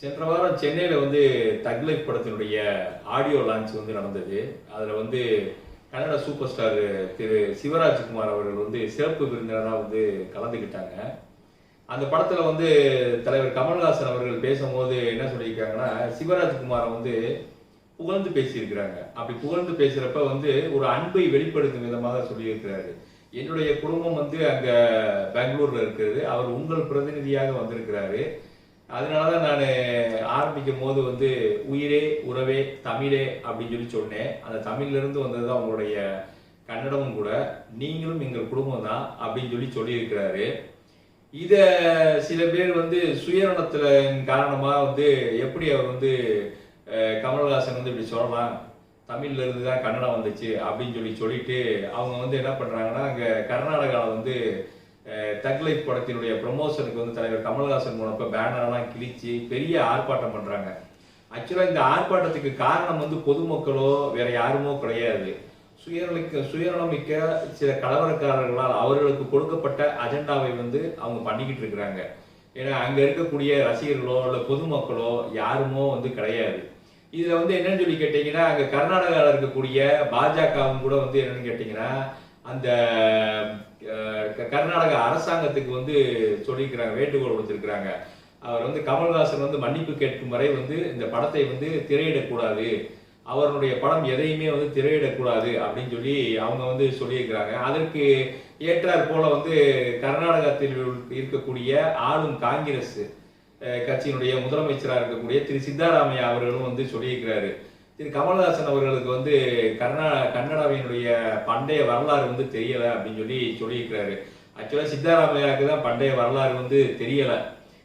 சென்ற வாரம் சென்னையில் வந்து தக்லைஃப் படத்தினுடைய ஆடியோ லான்ச் வந்து நடந்தது. அதில் வந்து கன்னட சூப்பர் ஸ்டார் திரு சிவராஜ்குமார் அவர்கள் வந்து சிறப்பு விருந்தினராக வந்து கலந்துக்கிட்டாங்க அந்த படத்தில் வந்து தலைவர் கமல்ஹாசன் அவர்கள் பேசும்போது என்ன சொல்லியிருக்காங்கன்னா சிவராஜ்குமாரை வந்து புகழ்ந்து பேசியிருக்கிறாங்க. அப்படி புகழ்ந்து பேசுகிறப்ப வந்து ஒரு அன்பை வெளிப்படுத்தும் விதமாக சொல்லியிருக்கிறாரு. என்னுடைய குடும்பம் வந்து அங்கே பெங்களூரில் இருக்கிறது. அவர் உங்கள் பிரதிநிதியாக வந்திருக்கிறாரு. அதனால தான் நான் ஆரம்பிக்கும் போது வந்து உயிரே உறவே தமிழே அப்படின்னு சொல்லி சொன்னேன். அந்த தமிழ்லேருந்து வந்தது தான் உங்களுடைய கன்னடமும் கூட. நீங்களும் எங்கள் குடும்பம் தான் அப்படின்னு சொல்லி சொல்லியிருக்கிறாரு. இதை சில பேர் வந்து சுயநலத்துல காரணமாக வந்து எப்படி அவர் வந்து கமல்ஹாசன் வந்து இப்படி சொல்லலாம் தமிழ்ல இருந்து தான் கன்னடம் வந்துச்சு அப்படின்னு சொல்லி சொல்லிட்டு அவங்க வந்து என்ன பண்ணுறாங்கன்னா அங்கே கர்நாடகாவில் வந்து தக்லைஃப் படத்தினுடைய ப்ரமோஷனுக்கு வந்து தலைவர் கமல்ஹாசன் போனப்ப பேனரெல்லாம் கிழிச்சு பெரிய ஆர்ப்பாட்டம் பண்றாங்க. ஆக்சுவலாக இந்த ஆர்ப்பாட்டத்துக்கு காரணம் வந்து பொதுமக்களோ வேற யாருமோ கிடையாது. சுயநலிக்க சுயநலமிக்க சில கலவரக்காரர்களால் அவர்களுக்கு கொடுக்கப்பட்ட அஜெண்டாவை வந்து அவங்க பண்ணிக்கிட்டு இருக்கிறாங்க. ஏன்னா அங்கே இருக்கக்கூடிய ரசிகர்களோ இல்லை பொதுமக்களோ யாருமோ வந்து கிடையாது. இதில் வந்து என்னன்னு சொல்லி கேட்டீங்கன்னா அங்கே கர்நாடகாவில் இருக்கக்கூடிய பாஜகவும் கூட வந்து என்னன்னு கேட்டிங்கன்னா அந்த கர்நாடக அரசாங்கத்துக்கு வந்து சொல்லியிருக்கிறாங்க வேண்டுகோள் கொடுத்திருக்கிறாங்க அவர் வந்து கமல்ஹாசன் வந்து மன்னிப்பு கேட்கும் வரை வந்து இந்த படத்தை வந்து திரையிடக்கூடாது. அவருடைய படம் எதையுமே வந்து திரையிடக்கூடாது அப்படின்னு சொல்லி அவங்க வந்து சொல்லியிருக்கிறாங்க. அதற்கு ஏற்றாற் போல வந்து கர்நாடகத்தில் இருக்கக்கூடிய ஆளும் காங்கிரஸ் கட்சியினுடைய முதலமைச்சராக இருக்கக்கூடிய திரு சித்தாராமையா அவர்களும் வந்து சொல்லியிருக்கிறாரு. திரு கமல்ஹாசன் அவர்களுக்கு வந்து கர்நா கன்னடாவினுடைய பண்டைய வரலாறு வந்து தெரியல அப்படின்னு சொல்லி சொல்லியிருக்கிறாரு. ஆக்சுவலாக சித்தாராமையாவுக்கு தான் பண்டைய வரலாறு வந்து தெரியல.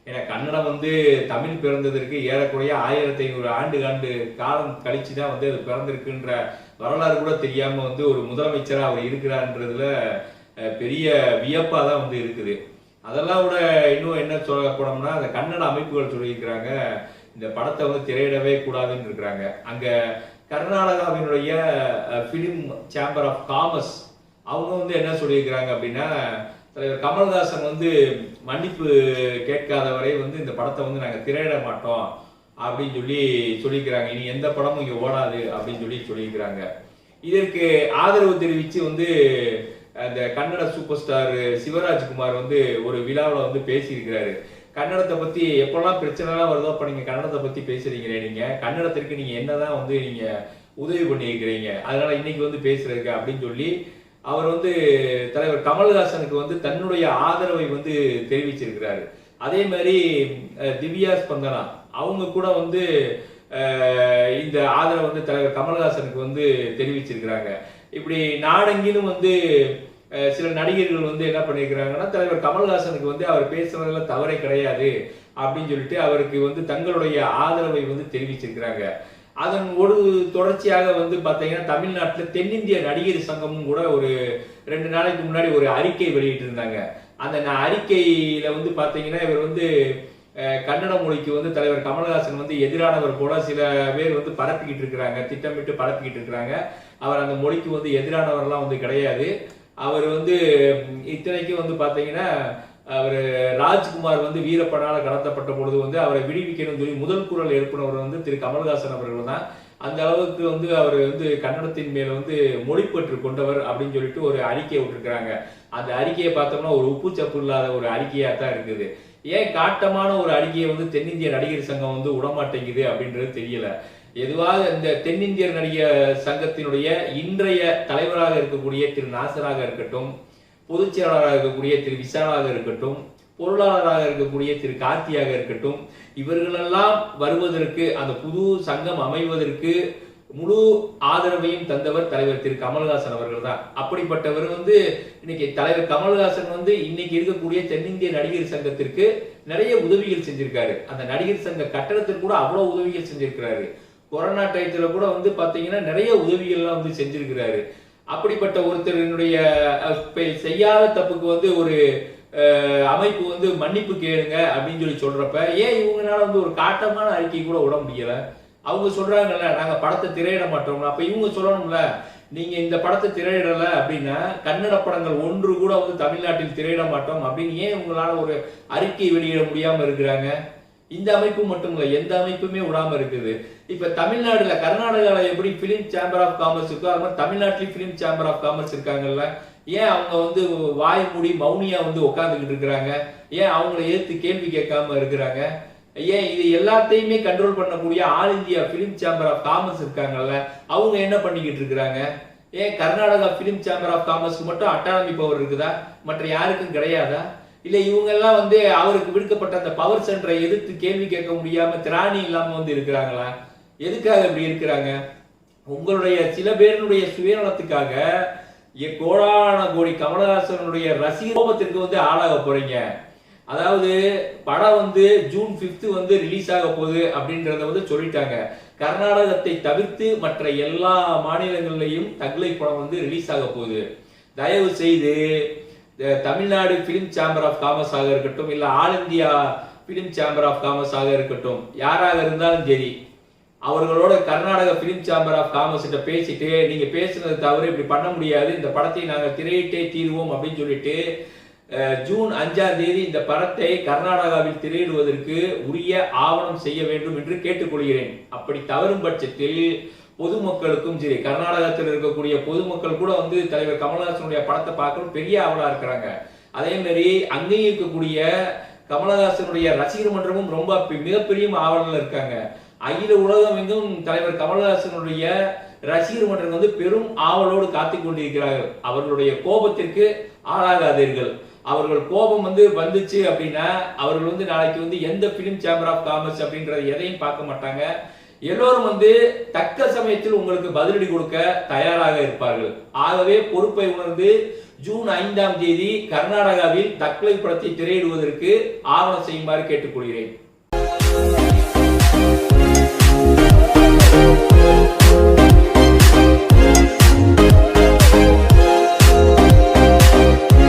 ஏன்னா கன்னடம் வந்து தமிழ் பிறந்ததற்கு ஏறக்குறைய ஆயிரத்தி ஐநூறு ஆண்டு ஆண்டு காலம் கழிச்சு தான் வந்து அது பிறந்திருக்குன்ற வரலாறு கூட தெரியாம வந்து ஒரு முதலமைச்சராக அவர் இருக்கிறான்றதுல பெரிய வியப்பாக தான் வந்து இருக்குது. அதெல்லாம் விட இன்னும் என்ன சொல்ல போனோம்னா அந்த கன்னட அமைப்புகள் சொல்லியிருக்கிறாங்க. இந்த படத்தை வந்து திரையிடவே கூடாதுன்னு இருக்கிறாங்க. அங்கே கர்நாடகாவினுடைய ஃபிலிம் சேம்பர் ஆஃப் காமர்ஸ் அவங்க வந்து என்ன சொல்லியிருக்கிறாங்க அப்படின்னா தலைவர் கமல்ஹாசன் வந்து மன்னிப்பு கேட்காத வரை வந்து இந்த படத்தை வந்து நாங்கள் திரையிட மாட்டோம் அப்படின்னு சொல்லி சொல்லியிருக்கிறாங்க. இனி எந்த படமும் இங்கே ஓடாது அப்படின்னு சொல்லி சொல்லியிருக்கிறாங்க. இதற்கு ஆதரவு தெரிவித்து வந்து அந்த கன்னட சூப்பர் ஸ்டார் சிவராஜ்குமார் வந்து ஒரு விழாவில் வந்து பேசியிருக்கிறாரு. கன்னடத்தை பத்தி எப்பெல்லாம் பிரச்சனைலாம் வருதோ அப்ப நீங்க கன்னடத்தை பத்தி பேசுறீங்களே நீங்க. கன்னடத்திற்கு நீங்க என்னதான் வந்து நீங்க உதவி பண்ணியிருக்கிறீங்க. அதனால இன்னைக்கு வந்து பேசுறதுக்கு அப்படின்னு சொல்லி அவர் வந்து தலைவர் கமல்ஹாசனுக்கு வந்து தன்னுடைய ஆதரவை வந்து தெரிவிச்சிருக்கிறாரு. அதே மாதிரி திவ்யா ஸ்பந்தனா அவங்க கூட வந்து இந்த ஆதரவை வந்து தலைவர் கமல்ஹாசனுக்கு வந்து தெரிவிச்சிருக்கிறாங்க. இப்படி நாடெங்கிலும் வந்து சில நடிகர்கள் வந்து என்ன பண்ணியிருக்கிறாங்கன்னா தலைவர் கமல்ஹாசனுக்கு வந்து அவர் பேசுறதுல தவறே கிடையாது அப்படின்னு சொல்லிட்டு அவருக்கு வந்து தங்களுடைய ஆதரவை வந்து தெரிவிச்சிருக்கிறாங்க. அதன் ஒரு தொடர்ச்சியாக வந்து பார்த்தீங்கன்னா தமிழ்நாட்டில் தென்னிந்திய நடிகர் சங்கமும் கூட ஒரு ரெண்டு நாளைக்கு முன்னாடி ஒரு அறிக்கை வெளியிட்டு இருந்தாங்க அந்த ந- அறிக்கையில வந்து பார்த்தீங்கன்னா இவர் வந்து கன்னட மொழிக்கு வந்து தலைவர் கமல்ஹாசன் வந்து எதிரானவர் போல சில பேர் வந்து பரப்பிக்கிட்டு இருக்கிறாங்க திட்டமிட்டு பரப்பிக்கிட்டு இருக்கிறாங்க. அவர் அந்த மொழிக்கு வந்து எதிரானவர்லாம் வந்து கிடையாது. அவர் வந்து இத்தனைக்கும் வந்து பார்த்தீங்கன்னா அவர் ராஜ்குமார் வந்து வீரப்பனால கடத்தப்பட்ட பொழுது வந்து அவரை விடுவிக்கணும்னு சொல்லி முதல் குரல் எழுப்பினவர் வந்து திரு. கமல்ஹாசன் அவர்கள் தான். அந்த அளவுக்கு வந்து அவர் வந்து கன்னடத்தின் மேல வந்து மொழிப்பற்று கொண்டவர் அப்படின்னு சொல்லிட்டு ஒரு அறிக்கையை விட்டுருக்குறாங்க. அந்த அறிக்கையை பார்த்தோம்னா ஒரு உப்பு சப்பு இல்லாத ஒரு அறிக்கையா தான் இருக்குது. ஏன் காட்டமான ஒரு அறிக்கையை வந்து தென்னிந்திய நடிகர் சங்கம் வந்து விடமாட்டேங்குது அப்படின்றது தெரியல. எதுவாக இந்த தென்னிந்தியர் நடிகர் சங்கத்தினுடைய இன்றைய தலைவராக இருக்கக்கூடிய திரு நாசராக இருக்கட்டும் பொதுச் செயலாளராக இருக்கக்கூடிய திரு விசாலாக இருக்கட்டும் பொருளாளராக இருக்கக்கூடிய திரு கார்த்தியாக இருக்கட்டும் இவர்களெல்லாம் வருவதற்கு அந்த புது சங்கம் அமைவதற்கு முழு ஆதரவையும் தந்தவர் தலைவர் திரு கமல்ஹாசன் அவர்கள் தான் அப்படிப்பட்டவர் வந்து இன்னைக்கு தலைவர் கமல்ஹாசன் வந்து இன்னைக்கு இருக்கக்கூடிய தென்னிந்திய நடிகர் சங்கத்திற்கு நிறைய உதவிகள் செஞ்சிருக்காரு. அந்த நடிகர் சங்க கட்டணத்திற்கு கூட அவ்வளவு உதவிகள் செஞ்சிருக்கிறாரு. கொரோனா டயத்தில் கூட வந்து பார்த்தீங்கன்னா நிறைய உதவிகள்லாம் வந்து செஞ்சிருக்கிறாரு. அப்படிப்பட்ட ஒருத்தரினுடைய செய்யாத தப்புக்கு வந்து ஒரு அமைப்பு வந்து மன்னிப்பு கேளுங்க அப்படின்னு சொல்லி சொல்றப்ப ஏன் இவங்கனால வந்து ஒரு காட்டமான அறிக்கை கூட விட முடியல? அவங்க சொல்றாங்கல்ல நாங்க படத்தை திரையிட மாட்டோம் அப்ப இவங்க சொல்லணும்ல நீங்க இந்த படத்தை திரையிடல அப்படின்னா கன்னட படங்கள் ஒன்று கூட வந்து தமிழ்நாட்டில் திரையிட மாட்டோம் அப்படின்னு ஏன் உங்களால ஒரு அறிக்கை வெளியிட முடியாம இருக்கிறாங்க? இந்த அமைப்பு மட்டும் இல்லை எந்த அமைப்புமே விடாம இருக்குது. இப்ப தமிழ்நாடுல கர்நாடகால எப்படி பிலிம் சேம்பர் ஆஃப் காமர்ஸ் இருக்கோ அது மாதிரி தமிழ்நாட்டிலயும் பிலிம் சேம்பர் ஆஃப் காமர்ஸ் இருக்காங்கல்ல. ஏன் அவங்க வந்து வாய் மூடி மௌனியா வந்து உட்காந்துக்கிட்டு இருக்கிறாங்க? ஏன் அவங்கள ஏத்து கேள்வி கேட்காம இருக்கிறாங்க? ஏன் இது எல்லாத்தையுமே கண்ட்ரோல் பண்ணக்கூடிய all India film chamber of commerce இருக்காங்கல்ல அவங்க என்ன பண்ணிக்கிட்டு இருக்கிறாங்க? ஏன் Karnataka film chamber of commerce மட்டும் அட்டானமி பவர் இருக்குதா? மற்ற யாருக்கும் கிடையாதா? இல்லை இவங்கெல்லாம் வந்து அவருக்கு விடுக்கப்பட்ட அந்த பவர் சென்டரை எதிர்த்து கேள்வி கேட்க முடியாம திராணி இல்லாம வந்து இருக்கிறாங்களா? எதுக்காக இப்படி இருக்கிறாங்க? உங்களுடைய சில பேருடைய சுயநலத்துக்காக எ- கோடான கோடி கமலஹாசனுடைய ரசிகோபத்திற்கு வந்து ஆளாக போறீங்க. அதாவது படம் வந்து ஜூன் 5th வந்து ரிலீஸ் ஆக போகுது அப்படின்றத வந்து சொல்லிட்டாங்க. கர்நாடகத்தை தவிர்த்து மற்ற எல்லா மாநிலங்கள்லையும் தகுலை படம் வந்து ரிலீஸ் ஆக போகுது. தயவு செய்து Tamil Nadu film chamber of commerce ஆக இருக்கட்டும் இல்ல all India film chamber of commerce ஆக இருக்கட்டும் யாராக இருந்தாலும் சரி அவர்களோட Karnataka film chamber of commerce பேசிட்டு நீங்க பேசுனது தவிர இப்படி பண்ண முடியாது இந்த படத்தை நாங்கள் திரையிட்டே தீருவோம் அப்படின்னு சொல்லிட்டு ஜூன் அஞ்சாம் தேதி இந்த படத்தை கர்நாடகாவில் திரையிடுவதற்கு உரிய ஆவணம் செய்ய வேண்டும் என்று கேட்டுக்கொள்கிறேன். அப்படி தவறும் பட்சத்தில் பொதுமக்களுக்கும் சரி கர்நாடகத்தில் இருக்கக்கூடிய பொதுமக்கள் கூட வந்து தலைவர் கமல்ஹாசனுடைய படத்தை பார்க்கணும் பெரிய ஆவலா இருக்கிறாங்க. அதே மாதிரி அங்கேயும் இருக்கக்கூடிய கமலஹாசனுடைய ரசிகர் மன்றமும் ரொம்ப மிகப்பெரிய ஆவலில் இருக்காங்க. அகில உலகம் எங்கும் தலைவர் கமலஹாசனுடைய ரசிகர் மன்றம் வந்து பெரும் ஆவலோடு காத்து கொண்டிருக்கிறார்கள். அவர்களுடைய கோபத்திற்கு ஆளாகாதீர்கள். அவர்கள் கோபம் வந்து வந்துச்சு அப்படின்னா அவர்கள் வந்து நாளைக்கு வந்து எந்த பிலிம் சேம்பர் ஆஃப் காமர்ஸ் அப்படின்றத எதையும் பார்க்க மாட்டாங்க. எல்லோரும் வந்து தக்க சமயத்தில் உங்களுக்கு பதிலடி கொடுக்க தயாராக இருப்பார்கள். ஆகவே பொறுப்பை உணர்ந்து ஜூன் ஐந்தாம் தேதி கர்நாடகாவில் தக்கலை படத்தை திரையிடுவதற்கு ஆவணம் செய்யுமாறு கேட்டுக்கொள்கிறேன்.